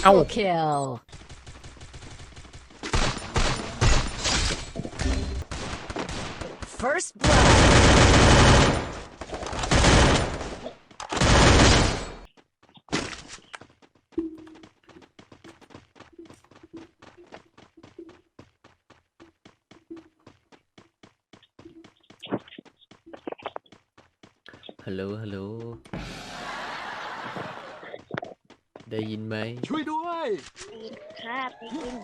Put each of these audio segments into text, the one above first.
Triple kill. First blood. ฮัลโหลฮัลโหล ได้ยินไหมช่วยด้วยครับได้ยิน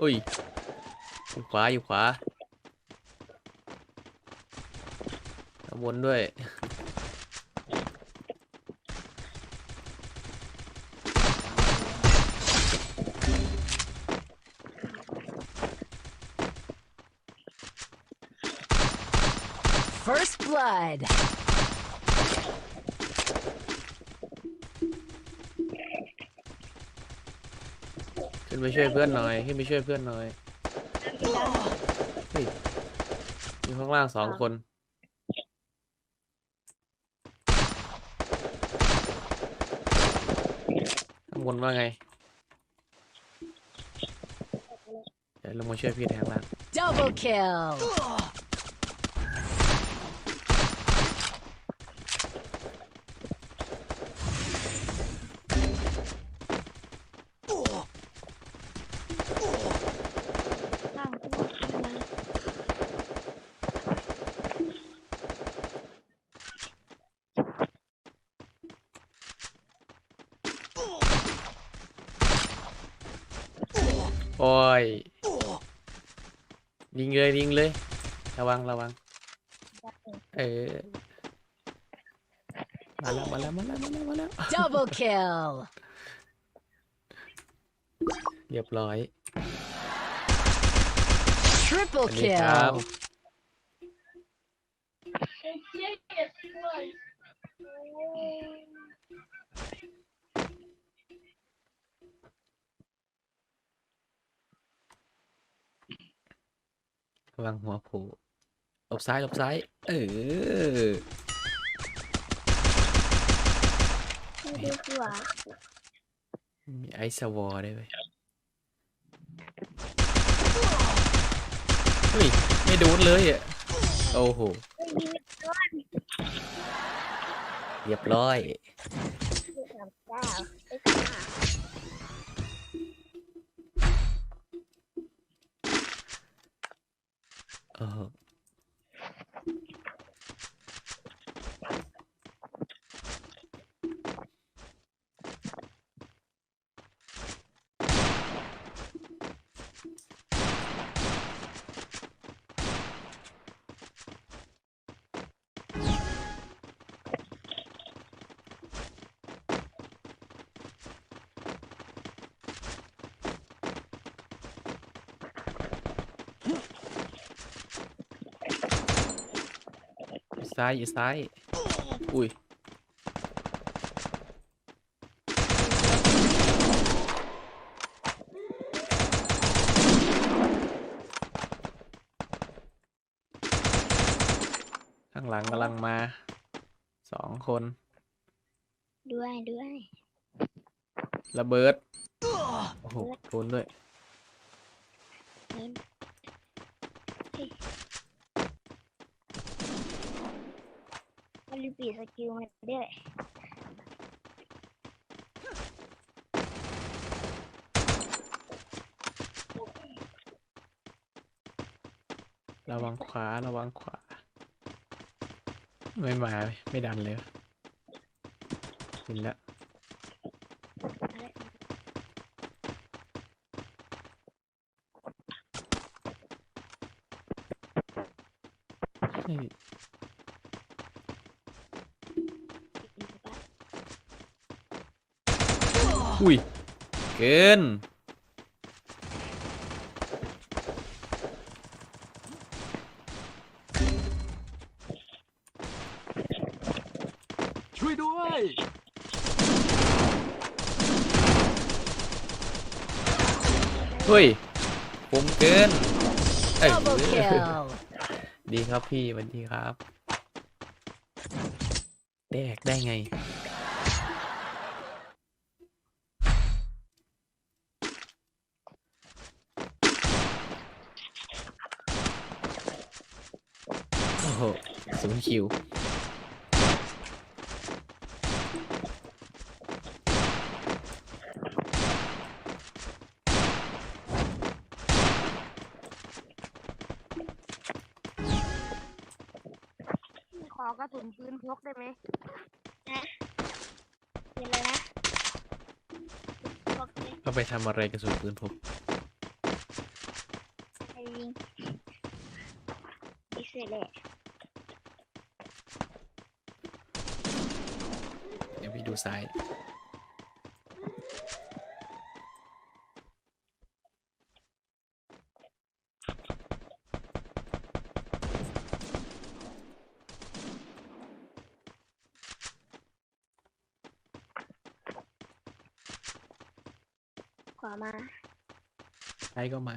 อุ้ยอยู่ขวาอยู่ขวาข้างบนด้วย First blood. ไปช่วยเพื่อนหน่อยขึ้นไปช่วยเพื่อนหน่อยเฮ้ยอยู่ข้างล่างสองคน ข้างบนว่าไง เดี๋ยวลงมาช่วยพี่แทนล่าง Double kill. ข้างขึ้นมา โอ้ ยยิงเลยยิงเลย ระวังระวัง เออ มาแล้วมาแล้วมาแล้วมาแล้วมาแล้ว Double kill. เรียบร้อย Triple สวัสดีครับ kill. ระวังหัวโผล่หลบซ้ายหลบซ้าย เออไม่ดูหัวมีไอซ์วอร์ได้วยเว้ยเฮ้ย ไม่โดนเลยอะ โอ้โหไม่ยิงก้อนเรียบร้อยดูสามเจ้า เซ้ายอยู่ซ้าย อุ้ย ข้างหลังกำลังมา สองคน ด้วยด้วย ระเบิด โอ้โหโดนด้วยเงินเฮ้ย มันรีปีสกิลมันด้วยระวังขวา ระวังขวา ไม่มา ไม่ดันเลย เห็นแล้ว เฮ้ย อุ้ย เกินช่วยด้วย เฮ้ย ผมเกิน เอ้ย Double kill. ดีครับพี่สวัสดีครับ แดกได้ไง หศูนย์คิวขอกระสุนปืนพกได้ไหมนะเป็นเลยนะพกเลยก็ไปทำอะไรกระสุนปืนพกไปยิงอีเสร็จแหละ เดี๋ยวพี่ดูซ้าย ขวามา ซ้ายก็มา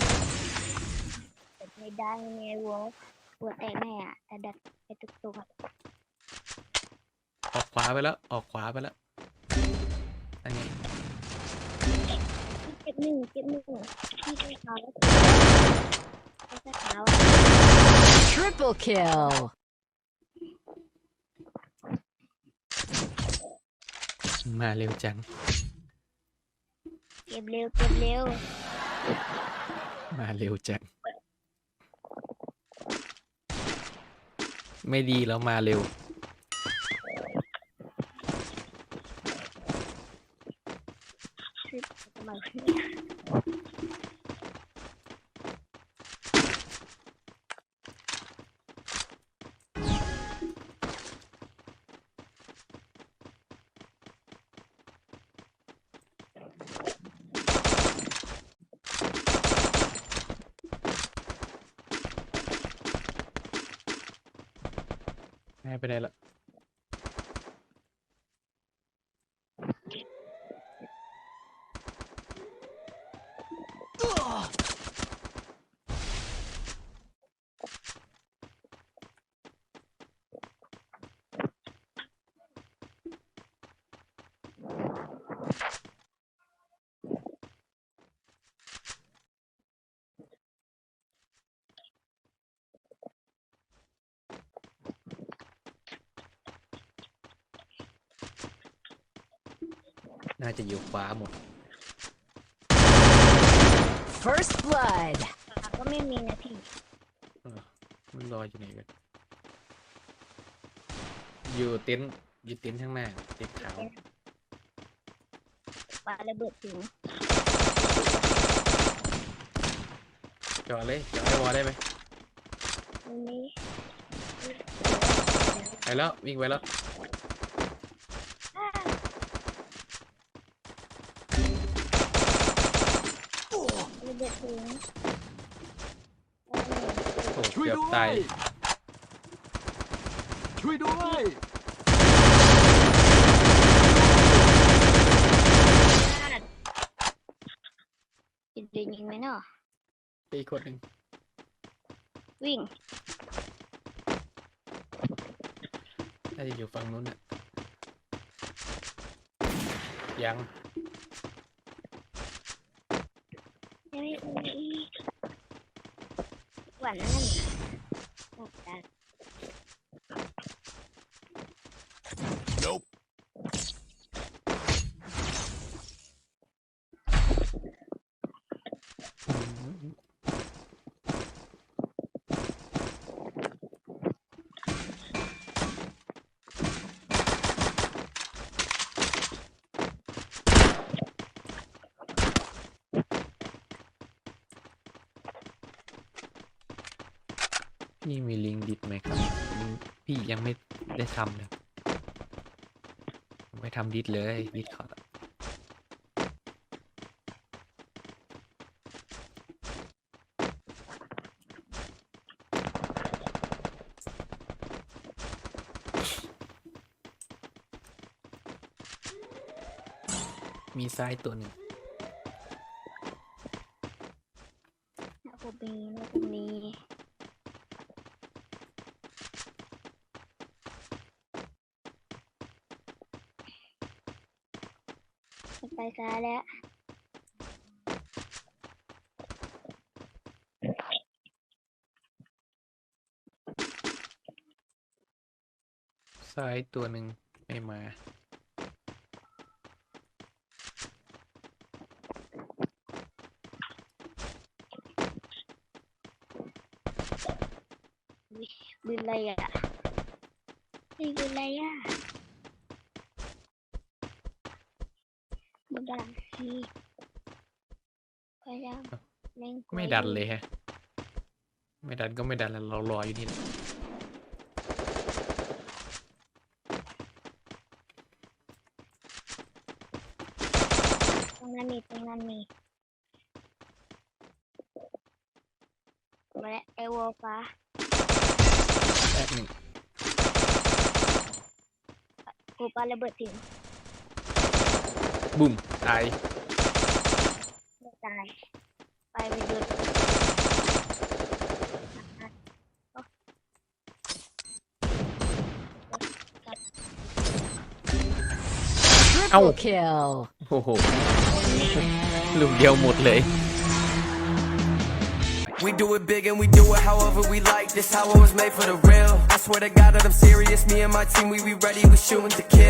หัวแตกแน่อะแต่ดัดไปตุกตุกๆอะออกขวาไปแล้ว ออกขวาไปแล้วอันนี้เก็บหนึ่งเก็บหนึ่งที่ตัวขาวแล้วตัวขาว Triple kill. มาเร็วจัง เก็บเร็วเก็บเร็ว มาเร็วจัง ไม่ดีแล้วมาเร็ว แม่ไปไหนละ น่าจะอยู่ขวาหมด First blood. ก็ไม่มีนะพี่มันลอยอยู่ไหนกันอยู่เต็นท์อยู่เต็นท์ข้างหน้าเต็นท์ขาวปาระเบิดถึงจอดเลยจอดให้วอลได้ไหมมันนี้ไปแล้ววิ่งไปแล้ว ระเบิดถึง โอ้ ช่วย เกือบด้วตายยช่วยด้วยจิตเดินยิงไหมเนาะอีกคนหนึ่งวิ่งน่าจะอยู่ฝั่งนู้นน่ะ ยังยังไม่มีหวานนั่นห พี่มีลิงดิดไหมครับ พี่ยังไม่ได้ทำนะไม่ทำดิดเลยดิดขอมีทรายตัวหนึ่งแล้วก็เบแล้วก็ ไปซ้ายแล้ว ซ้ายตัวหนึ่งไม่มา บินอะไรอะนี่บินอะไรอะบิน ดันทีพยายามเล่นกวไม่ดันเลยฮะ ไม่ดันก็ไม่ดันแล้วเรารออยู่นี่แหละตรงนั้นมีตรงนั้นมีมาแล้วไอวอลฟ้าแป๊บหนึ่งกูปาระเบิดถึง บุ้มตาย ไม่ตาย ไปไปหยุด Triple kill. โอ้โหลูกเดียวหมดเลย We do it big and we do it however we like. This how it was made for the real. I swear to God that I'm serious. Me and my team, we be ready. We shooting to kill.